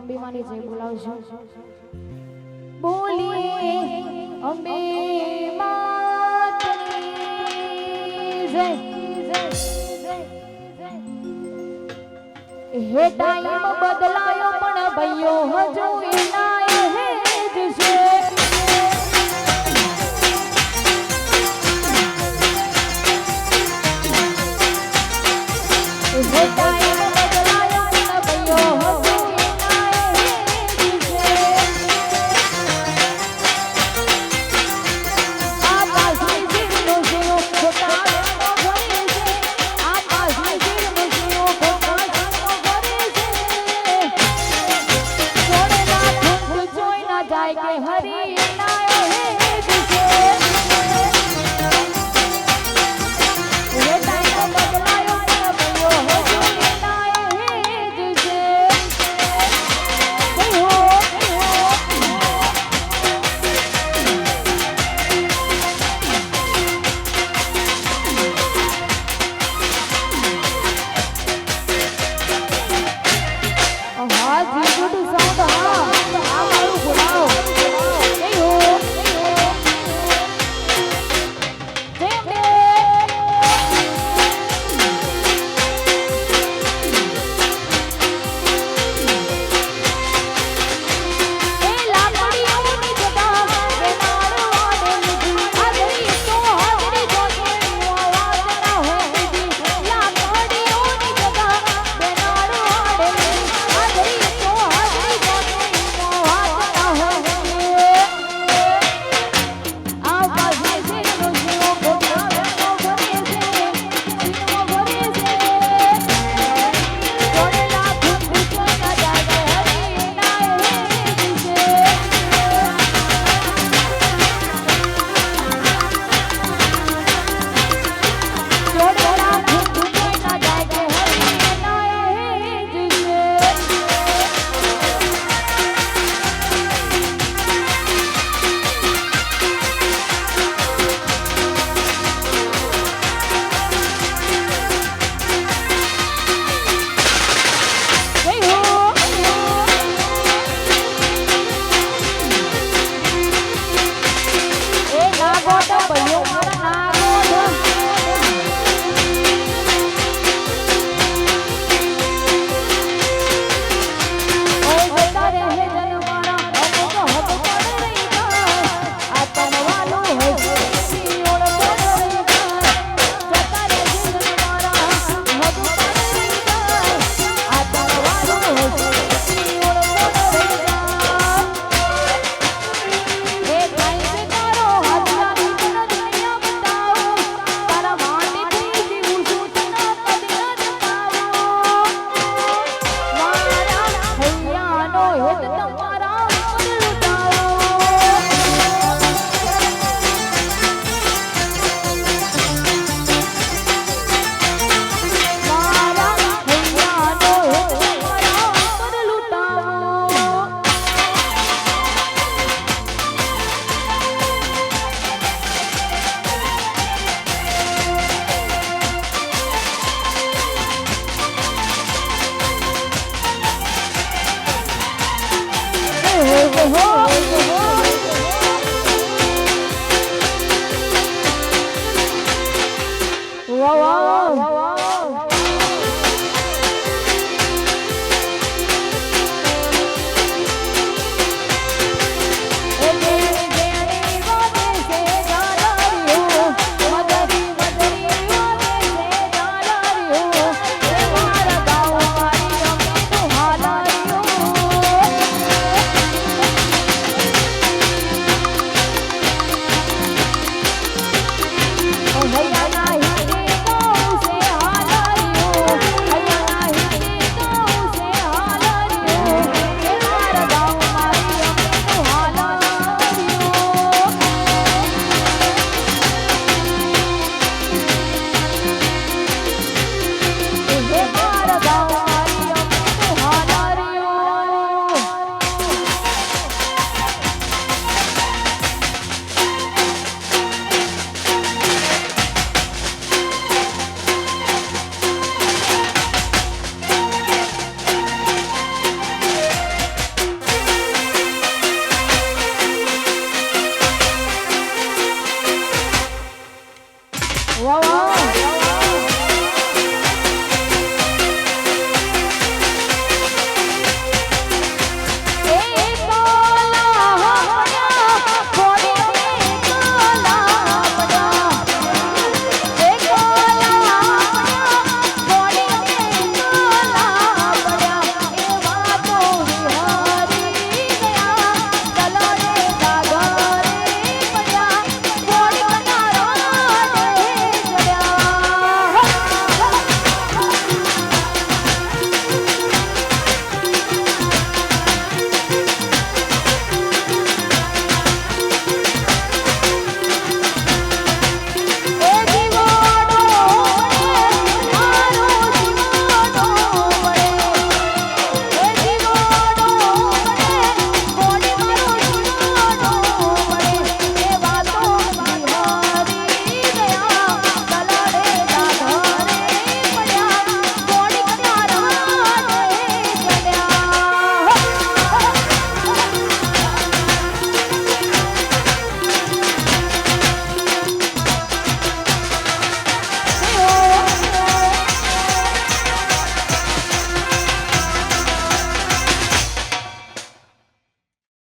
અંબે માની જય બોલાવજો. બોલી અંબે હે ટાઈમ બદલાયો પણ ભઈયો હજુ એના Oh, yeah. don't want Whoa, whoa. Uau, uau.